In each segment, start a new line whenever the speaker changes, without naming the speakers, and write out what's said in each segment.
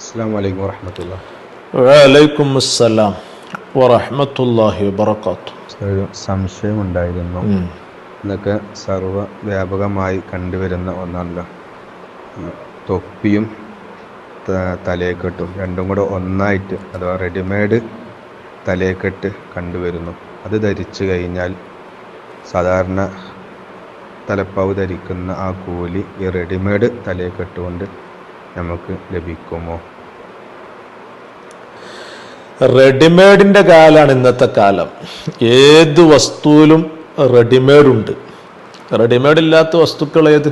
അസ്സാം വലൈക്കും വാഹമത്തുള്ള
വലൈക്കും അസ്സലാം വറഹമത്തല്ലാഹി വബർക്കാത്തു
ഒരു സംശയമുണ്ടായിരുന്നു ഇതൊക്കെ സർവവ്യാപകമായി കണ്ടുവരുന്ന ഒന്നല്ല തൊപ്പിയും തലയെക്കെട്ടും രണ്ടും കൂടെ ഒന്നായിട്ട് അഥവാ റെഡിമെയ്ഡ് തലയെക്കെട്ട് കണ്ടുവരുന്നു. അത് ധരിച്ചു കഴിഞ്ഞാൽ സാധാരണ തലപ്പാവ് ധരിക്കുന്ന ആ കൂലി ഈ റെഡിമെയ്ഡ് തലയെക്കെട്ടുകൊണ്ട് നമുക്ക് ലഭിക്കുമോ?
റെഡിമെയ്ഡിന്റെ കാലമാണ് ഇന്നത്തെ കാലം. ഏത് വസ്തുവിലും റെഡിമെയ്ഡ് ഉണ്ട് റെഡിമെയ്ഡ് ഇല്ലാത്ത വസ്തുക്കൾ ഏത്?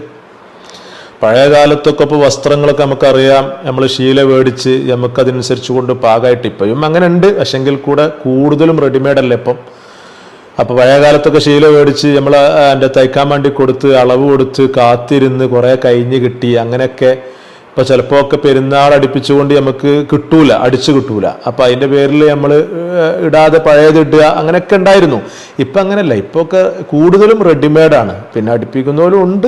പഴയ കാലത്തൊക്കെ ഇപ്പോൾ വസ്ത്രങ്ങളൊക്കെ നമുക്കറിയാം. നമ്മൾ ശീല മേടിച്ച് നമുക്കതിനനുസരിച്ച് കൊണ്ട് പാകമായിട്ട് ഇപ്പോഴും അങ്ങനെ ഉണ്ട് പക്ഷെങ്കിൽ കൂടെ കൂടുതലും റെഡിമെയ്ഡ് അല്ലേ ഇപ്പം? അപ്പോൾ പഴയ കാലത്തൊക്കെ ശീല മേടിച്ച് നമ്മൾ എന്റെ തയ്ക്കാൻ വേണ്ടി കൊടുത്ത് അളവ് കൊടുത്ത് കാത്തിരുന്ന് കുറേ കഴിഞ്ഞ് കിട്ടി. അങ്ങനെയൊക്കെ ഇപ്പോൾ ചിലപ്പോൾ ഒക്കെ പെരുന്നാൾ അടുപ്പിച്ചുകൊണ്ട് നമുക്ക് കിട്ടൂല അടിച്ചു കിട്ടൂല. അപ്പോൾ അതിന്റെ പേരിൽ നമ്മൾ ഇടാതെ പഴയത് ഇടുക അങ്ങനെയൊക്കെ ഉണ്ടായിരുന്നു. ഇപ്പം അങ്ങനെയല്ല ഇപ്പോൾ ഒക്കെ കൂടുതലും റെഡിമെയ്ഡാണ് പിന്നെ അടുപ്പിക്കുന്നവരും ഉണ്ട്.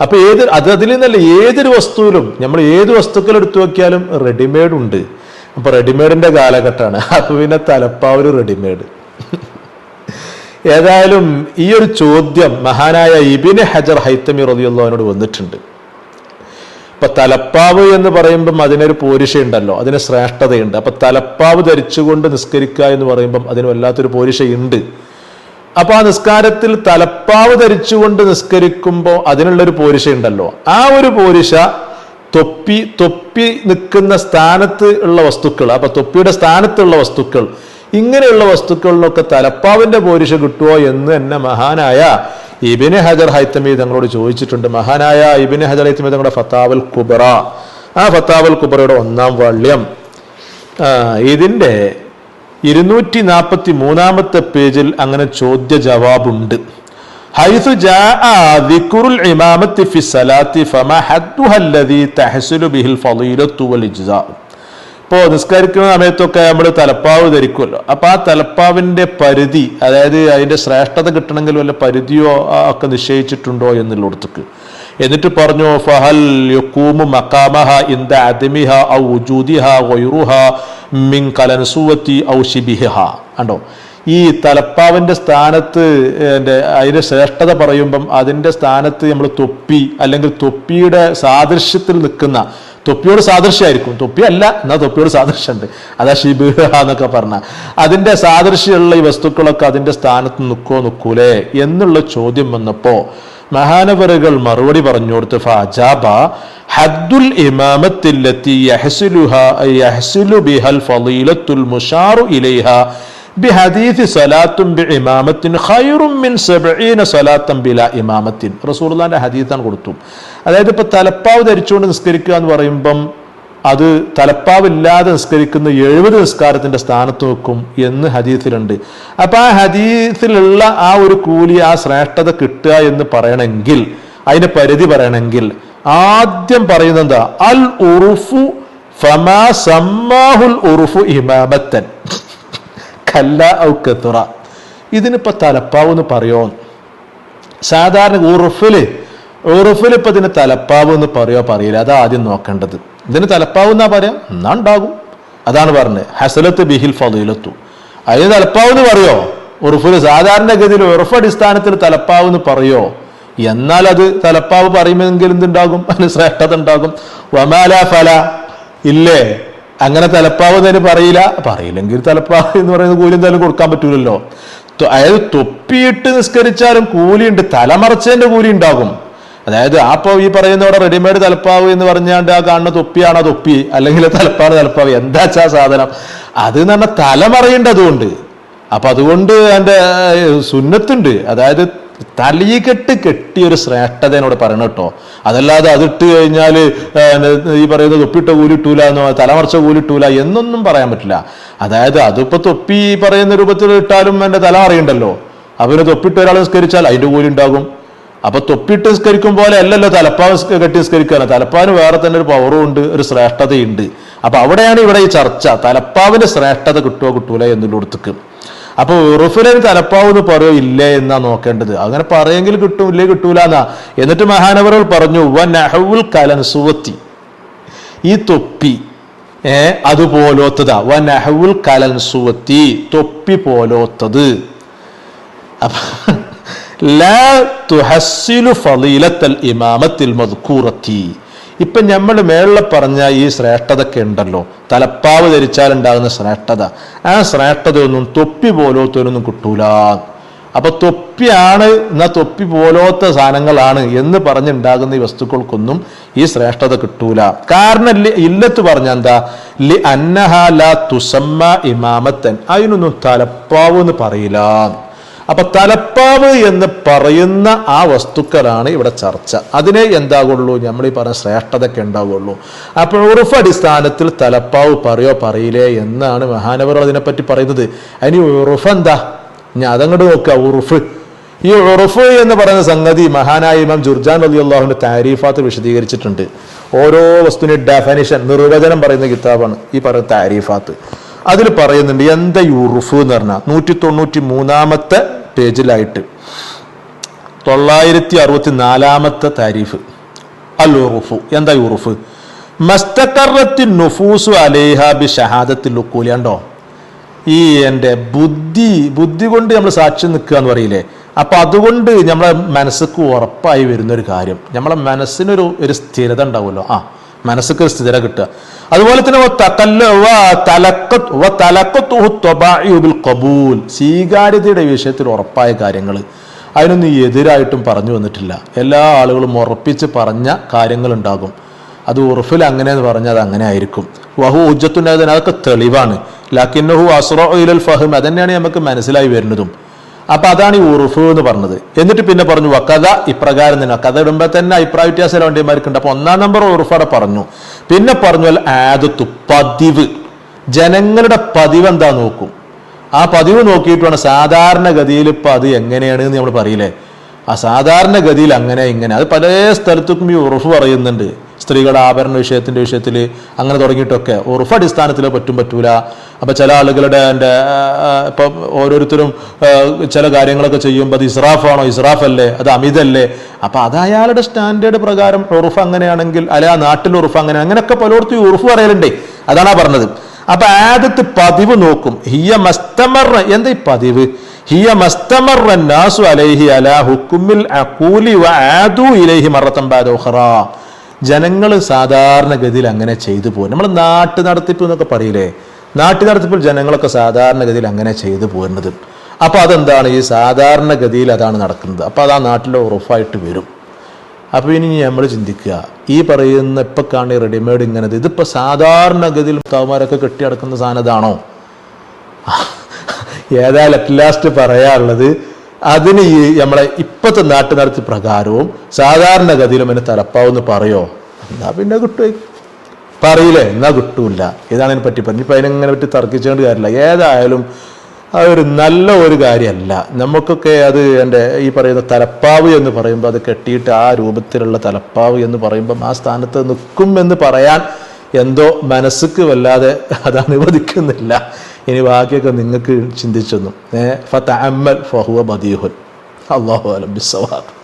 അപ്പോൾ ഏത് അത് അതിൽ നിന്നല്ല ഏതൊരു വസ്തുവിലും നമ്മൾ ഏത് വസ്തുക്കൾ എടുത്തു നോക്കിയാലും റെഡിമെയ്ഡ് ഉണ്ട്. അപ്പോൾ റെഡിമെയ്ഡിന്റെ കാലഘട്ടമാണ്. അപ്പോൾ പിന്നെ തലപ്പാവൊരു റെഡിമെയ്ഡ് ഏതായാലും ഈ ഒരു ചോദ്യം മഹാനായ ഇബിന് ഹജർ ഹൈത്തമി റതിയുള്ളവനോട് വന്നിട്ടുണ്ട്. ഇപ്പൊ തലപ്പാവ് എന്ന് പറയുമ്പം അതിനൊരു പോരിഷയുണ്ടല്ലോ അതിന് ശ്രേഷ്ഠതയുണ്ട്. അപ്പൊ തലപ്പാവ് ധരിച്ചുകൊണ്ട് നിസ്കരിക്കുക എന്ന് പറയുമ്പം അതിന് വല്ലാത്തൊരു പോരിഷയുണ്ട് അപ്പൊ ആ നിസ്കാരത്തിൽ തലപ്പാവ് ധരിച്ചുകൊണ്ട് നിസ്കരിക്കുമ്പോൾ അതിനുള്ളൊരു പോരിഷയുണ്ടല്ലോ ആ ഒരു പോരിഷ തൊപ്പി തൊപ്പി നിൽക്കുന്ന സ്ഥാനത്ത് ഉള്ള വസ്തുക്കൾ അപ്പൊ തൊപ്പിയുടെ സ്ഥാനത്തുള്ള വസ്തുക്കൾ ഇങ്ങനെയുള്ള വസ്തുക്കളിലൊക്കെ തലപ്പാവിന്റെ പോരിഷ കിട്ടുമോ എന്ന് എന്നെ മഹാനായ ഇബിന് ഹജർ ഹൈത്തമി തങ്ങളോട് ചോദിച്ചിട്ടുണ്ട് മഹാനായ ഇബിന് ഹജർ ഹൈത്തമി തങ്ങളുടെ ഫത്താവൽ കുബറ ആ ഫത്താവൽ കുബറയുടെ ഒന്നാം വള്യം ഇതിന്റെ ഇരുന്നൂറ്റി നാൽപ്പത്തി മൂന്നാമത്തെ പേജിൽ അങ്ങനെ ചോദ്യ ജവാബുണ്ട് ഹൈസു ദിക്റുൽ ഇമാമത്തി ഫി സലാത്തി ഫമ ഹദ്ദുഹല്ലദീ തഹസിലു ബിഹിൽ ഫളീലത്തു വൽ ഇജ്സാഉ. ഇപ്പോൾ നിസ്കരിക്കുന്ന സമയത്തൊക്കെ നമ്മൾ തലപ്പാവ് ധരിക്കുമല്ലോ. അപ്പൊ ആ തലപ്പാവിന്റെ പരിധി അതായത് അതിന്റെ ശ്രേഷ്ഠത കിട്ടണമെങ്കിൽ വല്ല പരിധിയോ ഒക്കെ നിശ്ചയിച്ചിട്ടുണ്ടോ എന്നുള്ളിടത്തേക്ക്. എന്നിട്ട് പറഞ്ഞു ഫഹൽ യക്കൂമു മക്കാമഹ ഇന്ദ അദമിഹ ഔ ഗൈറുഹ മിൻ കലൻസുവത്തി ഔ ശിബിഹ കണ്ടോ? ഈ തലപ്പാവിന്റെ സ്ഥാനത്ത് എന്റെ അതിന്റെ ശ്രേഷ്ഠത പറയുമ്പം അതിന്റെ സ്ഥാനത്ത് നമ്മൾ തൊപ്പി അല്ലെങ്കിൽ തൊപ്പിയുടെ സാദൃശ്യത്തിൽ നിൽക്കുന്ന തൊപ്പിയോട് സാദൃശ്യമായിരിക്കും. തൊപ്പി അല്ല എന്നാൽ തൊപ്പിയോട് സാദൃശ്യമുണ്ട്. അതാ ഷിബിഹ എന്നൊക്കെ പറഞ്ഞ. അതിന്റെ സാദൃശ്യമുള്ള ഈ വസ്തുക്കളൊക്കെ അതിന്റെ സ്ഥാനത്ത് നിൽക്കോ നിൽക്കൂലേ എന്നുള്ള ചോദ്യം വന്നപ്പോൾ മഹാനവറുകൾ മറുപടി പറഞ്ഞു കൊടുത്ത് ഫാജാബ ഹദ്ദുൽ ഇമാമത്തില്ലത്തി മുഷാറു ഇലൈഹ ബിഹദീഥി സലാത്തും ബി ഇമാമത്തിൻ ഖൈറും മിൻ സബഈന സലാത്തൻ ബിലാ ഇമാമത്തിൻ. റസൂലുള്ളാഹിന്റെ ഹദീത്താണ് കൊടുത്തു. അതായത് ഇപ്പൊ തലപ്പാവ് ധരിച്ചുകൊണ്ട് നിസ്കരിക്കുക എന്ന് പറയുമ്പം അത് തലപ്പാവില്ലാതെ നിസ്കരിക്കുന്ന എഴുപത് നിസ്കാരത്തിന്റെ സ്ഥാനത്ത് വെക്കും എന്ന് ഹദീസിലുണ്ട്. അപ്പൊ ആ ഹദീസിലുള്ള ആ ഒരു കൂലി ആ ശ്രേഷ്ഠത കിട്ടുക എന്ന് പറയണമെങ്കിൽ അതിന്റെ പരിധി പറയണമെങ്കിൽ ആദ്യം പറയുന്നത് എന്താ? അൽ ഉറുഫു ഫമാ സമ്മാഹുൽ ഉറുഫു ഇമാമത്തൻ. കല്ല ഔ കത്തുറ. ഇതിനിപ്പോ തലപ്പാവ് എന്ന് പറയോ സാധാരണ ഉറുഫിൽ ഉറുഫിൽ ഇപ്പം ഇതിന് തലപ്പാവ് എന്ന് പറയോ പറയില്ല. അതാ ആദ്യം നോക്കേണ്ടത്. ഇതിന് തലപ്പാവ് എന്നാ പറയാം? എന്നാ ഉണ്ടാകും? അതാണ് പറഞ്ഞത്. ഹസലത്ത് ബിഹിൽ ഫലീലത്തു അതിന് തലപ്പാവ് എന്ന് പറയോ ഉറുഫിൽ സാധാരണഗതിയിൽ ഉറഫ് അടിസ്ഥാനത്തിൽ തലപ്പാവ് എന്ന് പറയോ എന്നാൽ അത് തലപ്പാവ് പറയുമെങ്കിൽ എന്തുണ്ടാകും? അതിന് ശ്രേഷ്ഠത ഉണ്ടാകും വമാല ഫല. ഇല്ലേ? അങ്ങനെ തലപ്പാവ് തന്നെ പറയില്ല. പറയില്ലെങ്കിൽ തലപ്പാവ് എന്ന് പറയുന്ന കൂലി എന്തായാലും കൊടുക്കാൻ പറ്റൂലല്ലോ. അതായത് തൊപ്പിയിട്ട് നിസ്കരിച്ചാലും കൂലിയുണ്ട്. തലമറച്ചതിന്റെ കൂലി ഉണ്ടാകും. അതായത് ആ ഇപ്പൊ ഈ പറയുന്ന ഇവിടെ റെഡിമെയ്ഡ് തലപ്പാവ് എന്ന് പറഞ്ഞാണ്ട് ആ കാണുന്ന തൊപ്പിയാണോ തൊപ്പി. അല്ലെങ്കിൽ തലപ്പാണ് തലപ്പാവ്. എന്താ വെച്ചാ സാധനം? അത് എന്ന് പറഞ്ഞാൽ തലമറിയേണ്ടതുകൊണ്ട് അപ്പൊ അതുകൊണ്ട് എന്റെ സുന്നത്തുണ്ട്. അതായത് തലീകെട്ട് കെട്ടിയ ഒരു ശ്രേഷ്ഠതയോട് പറയണം കേട്ടോ. അതല്ലാതെ അതിട്ട് കഴിഞ്ഞാൽ ഈ പറയുന്ന തൊപ്പിട്ട കൂലിട്ടൂല എന്നോ തലമറച്ച കൂലിട്ടൂല എന്നൊന്നും പറയാൻ പറ്റില്ല. അതായത് അതിപ്പോ തൊപ്പി പറയുന്ന രൂപത്തിൽ ഇട്ടാലും എന്റെ തല അറിയണ്ടല്ലോ അവന് തൊപ്പിട്ട് ഒരാൾ നിസ്കരിച്ചാൽ കൂലി ഉണ്ടാകും. അപ്പൊ തൊപ്പിട്ട് നിസ്കരിക്കും പോലെ അല്ലല്ലോ തലപ്പാവ് കെട്ടി നിസ്കരിക്കാൻ തലപ്പാവിന് വേറെ തന്നെ ഒരു പവറും ഉണ്ട് ഒരു ശ്രേഷ്ഠതയുണ്ട്. അപ്പൊ അവിടെയാണ് ഇവിടെ ഈ ചർച്ച. തലപ്പാവിന്റെ ശ്രേഷ്ഠത കിട്ടുമോ കിട്ടൂല എന്നുള്ളിടത്തേക്ക്. അപ്പൊ ഉറുഫിലൊരു തലപ്പാവ് എന്ന് പറയോ? ഇല്ലേ എന്നാ നോക്കേണ്ടത്. അങ്ങനെ പറയെങ്കിൽ കിട്ടും ഇല്ലേ കിട്ടൂല എന്നാ. എന്നിട്ട് മഹാനവറുകൾ പറഞ്ഞു വ നഹവുൽ കലൻസുവത്തി. ഈ തൊപ്പി ഏ അതുപോലോത്തതാ വ നഹവുൽ കലൻസുവത്തി തൊപ്പി പോലോത്തത്. അപ്പൊ ഇമാമത്തിൽ ഇപ്പൊ നമ്മൾ മേളിൽ പറഞ്ഞ ഈ ശ്രേഷ്ഠതൊക്കെ ഉണ്ടല്ലോ. തലപ്പാവ് ധരിച്ചാൽ ഉണ്ടാകുന്ന ശ്രേഷ്ഠത. ആ ശ്രേഷ്ഠതയൊന്നും തൊപ്പി പോലോത്തൊന്നും കിട്ടൂല. അപ്പൊ തൊപ്പിയാണ് എന്നാ തൊപ്പി പോലോത്ത സാധനങ്ങളാണ് എന്ന് പറഞ്ഞുണ്ടാകുന്ന ഈ വസ്തുക്കൾക്കൊന്നും ഈ ശ്രേഷ്ഠത കിട്ടൂല. കാരണം ഇല്ലത്ത് പറഞ്ഞ എന്താ? ലി അന്നഹ ലാ തുസമ്മ ഇമാമത്തൻ. അതിനൊന്നും തലപ്പാവ് എന്ന് പറയില്ല. അപ്പൊ തലപ്പാവ് എന്ന് പറയുന്ന ആ വസ്തുക്കളാണ് ഇവിടെ ചർച്ച. അതിനെ എന്താകുള്ളൂ? നമ്മൾ ഈ പറഞ്ഞ ശ്രേഷ്ഠതയ്ക്ക് ഉണ്ടാവുള്ളൂ അപ്പോൾ ഉറുഫ് അടിസ്ഥാനത്തിൽ തലപ്പാവ് പറയോ പറയില്ലേ എന്നാണ് മഹാനവർ അതിനെപ്പറ്റി പറയുന്നത്. അതിന് ഉറുഫ് എന്താ? ഞാൻ അതങ്ങോട്ട് നോക്കുക ഉറുഫ്. ഈ ഉറുഫ് എന്ന് പറയുന്ന സംഗതി മഹാനായ ഇമാം ജുർജാൻ അലി അള്ളാഹുവിന്റെ താരീഫാത്ത് വിശദീകരിച്ചിട്ടുണ്ട്. ഓരോ വസ്തുവിന്റെ ഡെഫനിഷൻ നിർവചനം പറയുന്ന കിതാബാണ് ഈ പറയുന്ന താരീഫാത്ത്. അതിൽ പറയുന്നുണ്ട് എന്താ ഈ ഉറുഫ് എന്ന് പറഞ്ഞാൽ നൂറ്റി തൊണ്ണൂറ്റി മൂന്നാമത്തെ പേജിലായിട്ട്. തൊള്ളായിരത്തി അറുപത്തി നാലാമത്തെ താരീഫ്. അൽ ഉറുഫു എന്താ ഉറുഫ്? മസ്തക്കറത്തി നുഫൂസു അലേഹ ബി ഷഹാദത്തിൽ ഉക്കൂലിയാണ്ടോ ഈ എന്റെ ബുദ്ധി ബുദ്ധി കൊണ്ട് നമ്മൾ സാക്ഷി നിൽക്കുക എന്ന് പറയില്ലേ? അപ്പൊ അതുകൊണ്ട് നമ്മളെ മനസ്സുക്ക് ഉറപ്പായി വരുന്ന ഒരു കാര്യം. നമ്മളെ മനസ്സിനൊരു ഒരു സ്ഥിരത ഉണ്ടാവുമല്ലോ. ആ മനസ്സുക്ക് ഒരു സ്ഥിരത കിട്ടുക. അതുപോലെ തന്നെ സ്വീകാര്യതയുടെ വിഷയത്തിൽ ഉറപ്പായ കാര്യങ്ങൾ. അതിനൊന്നും എതിരായിട്ടും പറഞ്ഞു വന്നിട്ടില്ല. എല്ലാ ആളുകളും ഉറപ്പിച്ച് പറഞ്ഞ കാര്യങ്ങൾ ഉണ്ടാകും അത് ഉറഫിൽ അങ്ങനെ എന്ന് പറഞ്ഞാൽ അത് അങ്ങനെ ആയിരിക്കും. വഹു ഉജ്ജത്തുണ്ടായതിന് അതൊക്കെ തെളിവാണ്. ലാക്കിന്നഹു അസ്റോ ഇലൽ അതന്നെയാണ് നമുക്ക് മനസ്സിലായി വരുന്നതും. അപ്പൊ അതാണ് ഈ ഉറുഫ് എന്ന് പറഞ്ഞത്. എന്നിട്ട് പിന്നെ പറഞ്ഞു വക്കഥ ഇപ്രകാരം തന്നെ. കഥ ഇടുമ്പോൾ തന്നെ അഭിപ്രായ വ്യത്യാസം വണ്ടിമാർക്കുണ്ട്. അപ്പൊ ഒന്നാം നമ്പർ ഉറുഫ് അവിടെ പറഞ്ഞു. പിന്നെ പറഞ്ഞു അല്ല ആദത്തു പതിവ്. ജനങ്ങളുടെ പതിവ് എന്താ നോക്കും? ആ പതിവ് നോക്കിയിട്ട് സാധാരണഗതിയിൽ ഇപ്പൊ അത് എങ്ങനെയാണ് എന്ന് നമ്മൾ പറയില്ലേ? ആ സാധാരണഗതിയിൽ അങ്ങനെ ഇങ്ങനെ. അത് പല സ്ഥലത്തും ഈ ഉറുഫ് പറയുന്നുണ്ട്. സ്ത്രീകളുടെ ആഭരണ വിഷയത്തിന്റെ വിഷയത്തിൽ അങ്ങനെ തുടങ്ങിയിട്ടൊക്കെ ഉറഫ് അടിസ്ഥാനത്തിൽ പറ്റും പറ്റൂല. അപ്പോൾ ചില ആളുകളുടെ എന്റെ ഇപ്പം ഓരോരുത്തരും ചില കാര്യങ്ങളൊക്കെ ചെയ്യുമ്പോൾ അത് ഇസ്രാഫാണോ ഇസ്രാഫ് അല്ലേ അത് അമിതല്ലേ? അപ്പോൾ അത് അയാളുടെ സ്റ്റാൻഡേർഡ് പ്രകാരം ഉറുഫ് അങ്ങനെയാണെങ്കിൽ അല്ലെ ആ നാട്ടിൽ ഉറുഫ് അങ്ങനെ അങ്ങനെയൊക്കെ പലയിടത്തും ഉറുഫ് പറയലുണ്ടേ. അതാണ് പറഞ്ഞത്. അപ്പൊ ആദ്യത്തെ പതിവ് നോക്കും. ഹിയ മസ്തമർ എന്താ ഈ പതിവ്? ഹിയ മസ്തമർ നാസു അലൈഹി അലാ ഹുക്കുമിൽ അഖൂലി വ ആദു ഇലൈഹി മറത്തം ബാദ ഉഖറ. ജനങ്ങൾ സാധാരണഗതിയിൽ അങ്ങനെ ചെയ്തു പോകും നമ്മൾ നാട്ടു നടത്തിപ്പ് എന്നൊക്കെ പറയില്ലേ? നാട്ടു നടത്തിപ്പിൽ ജനങ്ങളൊക്കെ സാധാരണഗതിയിൽ അങ്ങനെ ചെയ്തു പോരുന്നത്. അപ്പോൾ അതെന്താണ്? ഈ സാധാരണഗതിയിൽ അതാണ് നടക്കുന്നത്. അപ്പോൾ അത് ആ നാട്ടിലെ ഉറപ്പായിട്ട് വരും. അപ്പോൾ ഇനി നമ്മൾ ചിന്തിക്കുക. ഈ പറയുന്ന ഇപ്പം കാണി റെഡിമെയ്ഡ് ഇങ്ങനത് ഇതിപ്പോൾ സാധാരണഗതിയിൽ താവുമാരൊക്കെ കെട്ടി അടക്കുന്ന സാധനം ഇതാണോ? ഏതായാലും അറ്റ് ലാസ്റ്റ് പറയാനുള്ളത് അതിന് ഈ നമ്മളെ ഇപ്പത്തെ നാട്ടു നടത്തി പ്രകാരവും സാധാരണഗതിയിലും എന്നെ തലപ്പാവെന്ന് പറയോ? എന്നാ പിന്നെ കിട്ടും പറയില്ലേ? എന്നാ കിട്ടൂല ഇതാണ് അതിനെ പറ്റി പറഞ്ഞു ഇപ്പൊ അതിനെങ്ങനെ പറ്റി തർക്കിച്ചുകൊണ്ട് കാര്യമില്ല. ഏതായാലും അതൊരു നല്ല ഒരു കാര്യമല്ല. നമുക്കൊക്കെ അത് എന്റെ ഈ പറയുന്ന തലപ്പാവ് എന്ന് പറയുമ്പോൾ അത് കെട്ടിയിട്ട് ആ രൂപത്തിലുള്ള തലപ്പാവ് എന്ന് പറയുമ്പം ആ സ്ഥാനത്ത് നിൽക്കും എന്ന് പറയാൻ എന്തോ മനസ്സുക്ക് വല്ലാതെ അത് അനുവദിക്കുന്നില്ല ഇനി ബാക്കിയൊക്കെ നിങ്ങൾക്ക് ചിന്തിച്ചൊന്നും. ഏ ഫത്ത അമ്മൽ ഫഹുവ മദീഹുൻ അള്ളാഹു അലം ബിസ്സവാബ്.